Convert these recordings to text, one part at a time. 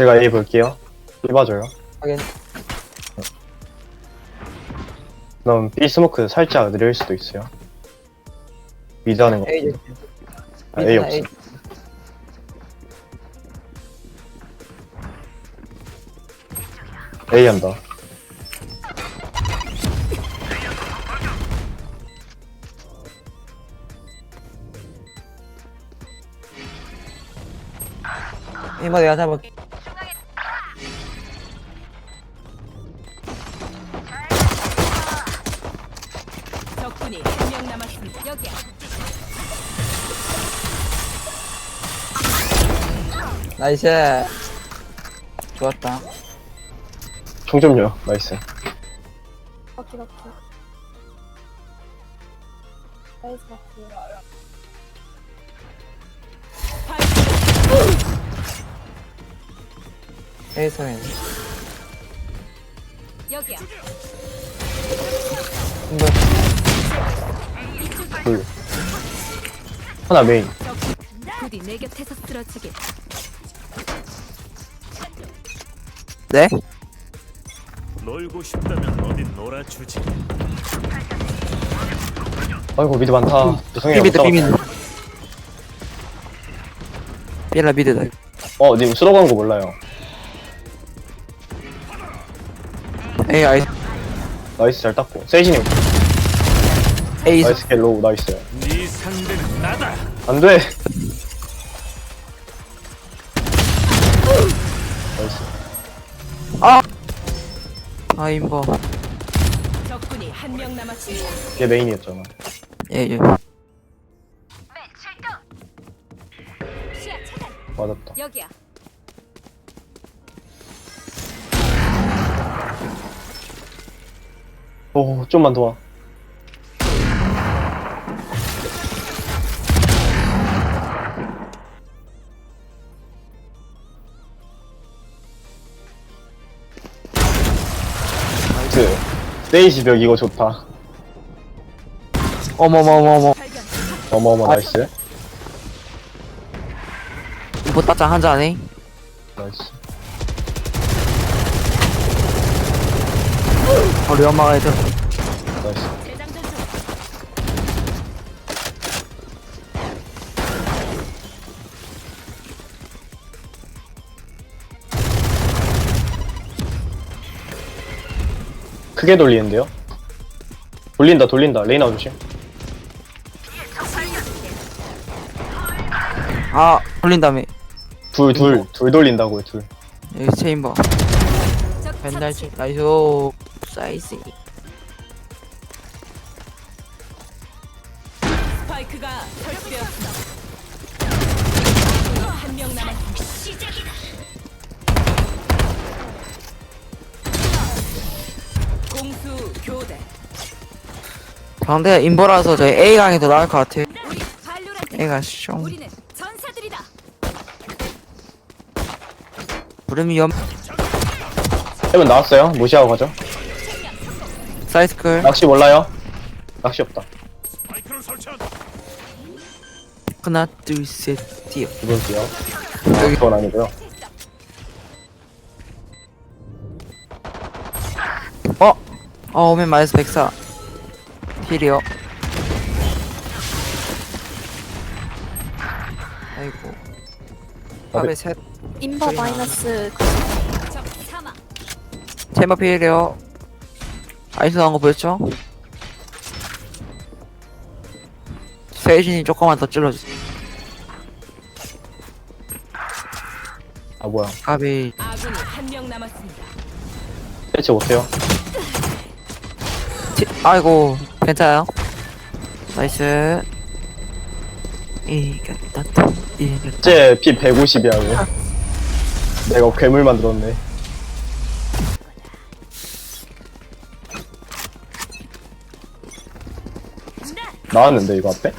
제가 A 볼게요. B 봐줘요. 확인. 그럼 B 스모크 살짝 느릴 수도 있어요. 미드 하는 거. A 아, A 없어. A 한다. 이거 내가 잡을게. 적군이 한 명 남았습니다. 여기야. 나이스. 좋았다. 총점요. 나이스. 바퀴 바퀴 나이스 바퀴 소리. 여기야. 이거 둘. 하나 메인. 부디 내 곁에서 쓰러지게. 네? 놀고 싶다면 어딘 놀아주지. 아이고 미드 많다. 죄송해요. 비비드 못 비비드. 잡았다. 삐라 미드다. 어, 님 수로간 거 몰라요. A 아이 나이스 잘 땄고. 세이지님 A 나이스 갤로우 나이스. 네 상대는 나다. 안 돼. 나이스. 아 임버. 적군이 한 명 남았습니다. 얘 메인이었잖아. 예 예. 시야 차단. 맞았다. 여기야. 오, 좀만 더 와. 세이지 벽 이거 좋다. 어머머머머. 발견. 어머어머 나이스. 이거 따짱 한잔 해. 나이스. 우리 엄마가 해줘. 크게 돌리는데요? 돌린다 돌린다 레이나 조심 아 돌린 다음에 둘 둘 둘 돌린다고요 둘 여기 체인버. 적 맨날. 체 나이스. 사이즈. 스파이크가 공수 교대. 상대가 임버라서 저희 A 강이 더 나을 것 같아. 우리 발로란트. A가. 우리는 전사들이다. 부름이 염. 해븐 나왔어요 무시하고 가죠 사이스클. 낚시 몰라요? 낚시 없다. 하나 둘셋 뛰어. 이볼게요 아, 그건 아니고요 어 오면 마이너스 104 힐이요. 아이고. 탑에 셋. 인버 마이너스. 제마 필이요. 아이스 나온 거 보였죠? 세이진이 조금만 더 찔러주세요. 아 뭐야. 까비. 아군이 한 명 남았습니다. 대체 못해요 티- 아이고 괜찮아요? 나이스. 이겼다 또 이겼다. 제피 150이라고. 내가 괴물 만들었네. 나왔는데 이거 앞에?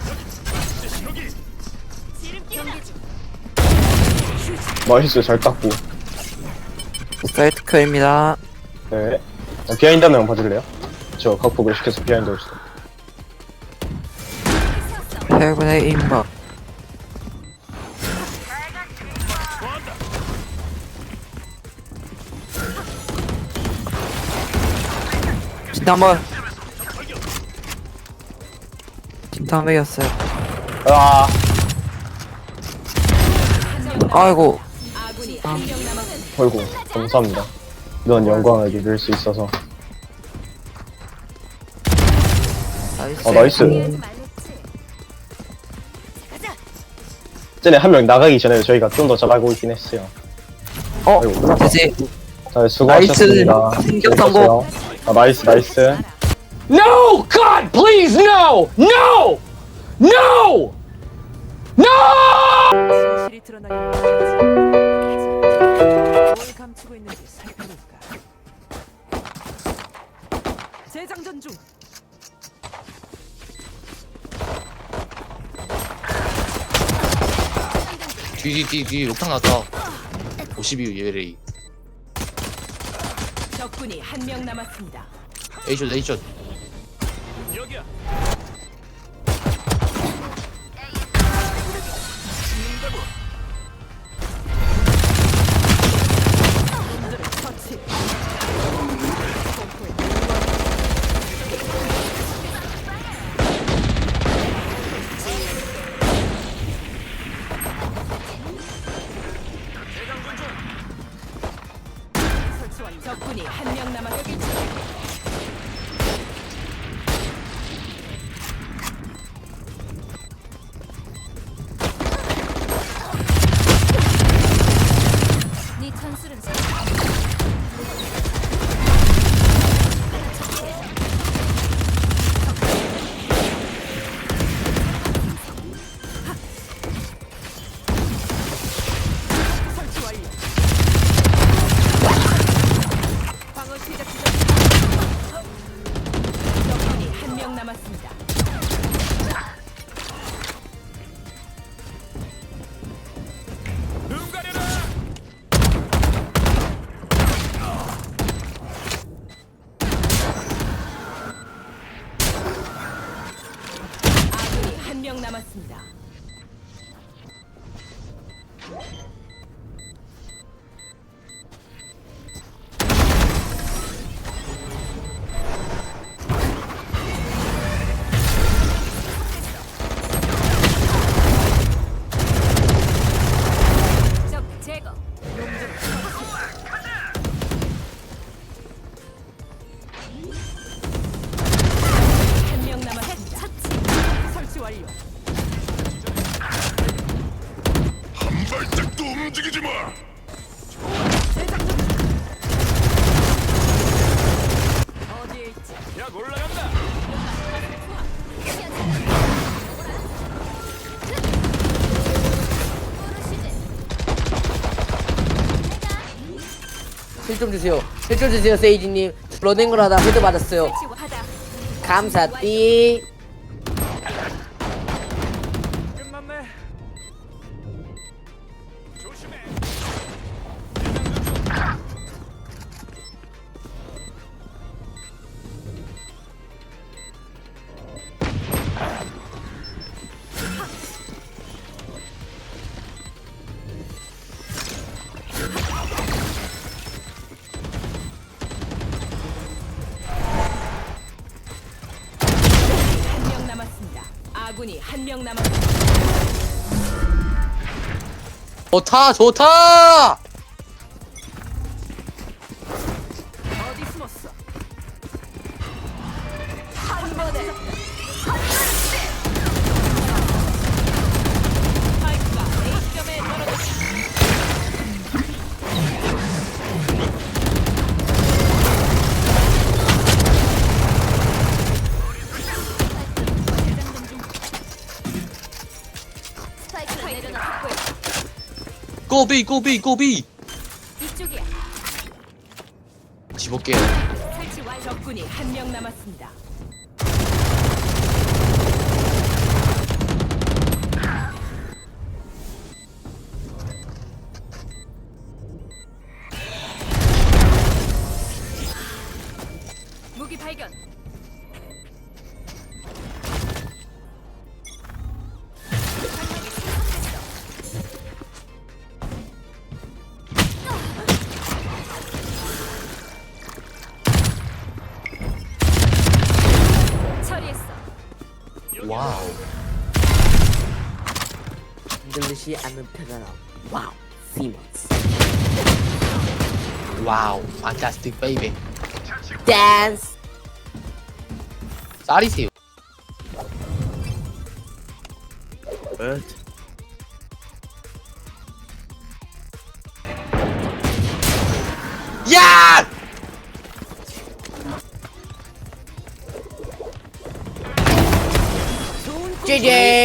나이스 잘 땄고. 사이트 큐입니다. 네. 어, 비하인드 한명 봐줄래요? 그렇죠. 그쵸 각폭을 시켜서 비하인드 올수 해군의 임박 진짜 한번 진짜 한번 이겼어요. 아. 아이고. 아이고 감사합니다. 이런 영광을 누릴 수 있어서. 나이스 어, 나이스. 쟤네 한 명 나가기 전에 저희가 좀 더 잘하고 있긴 했어요. 어 아이고. 수고하셨습니다. 나이스. 성공. 아, 나이스, 나이스. No! God, please, no! No! No! No! 진실이. 뒤, 뒤, 뒤, 욕탕 나왔다. 52 예레이. 적군이 한 명 남았습니다. Ashot, Ashot. 여기야. 처치. 한 명 남았습니다. 힐 좀 주세요. 힐 좀 주세요, 세이지님. 러닝을 하다 헤드 맞았어요. 하다. 감사 띠. 아군이 한 명 남았습니다. 좋다, 좋다! 어디 숨었어? 한 번에. 스파이크를 내려놔 확보해. 꼬비, 꼬비, 꼬비! 이쪽이야. 설치 완. 적군이 한 명 남았습니다. 무기 발견. 와우 흔들리지 않는 편안함 와우 시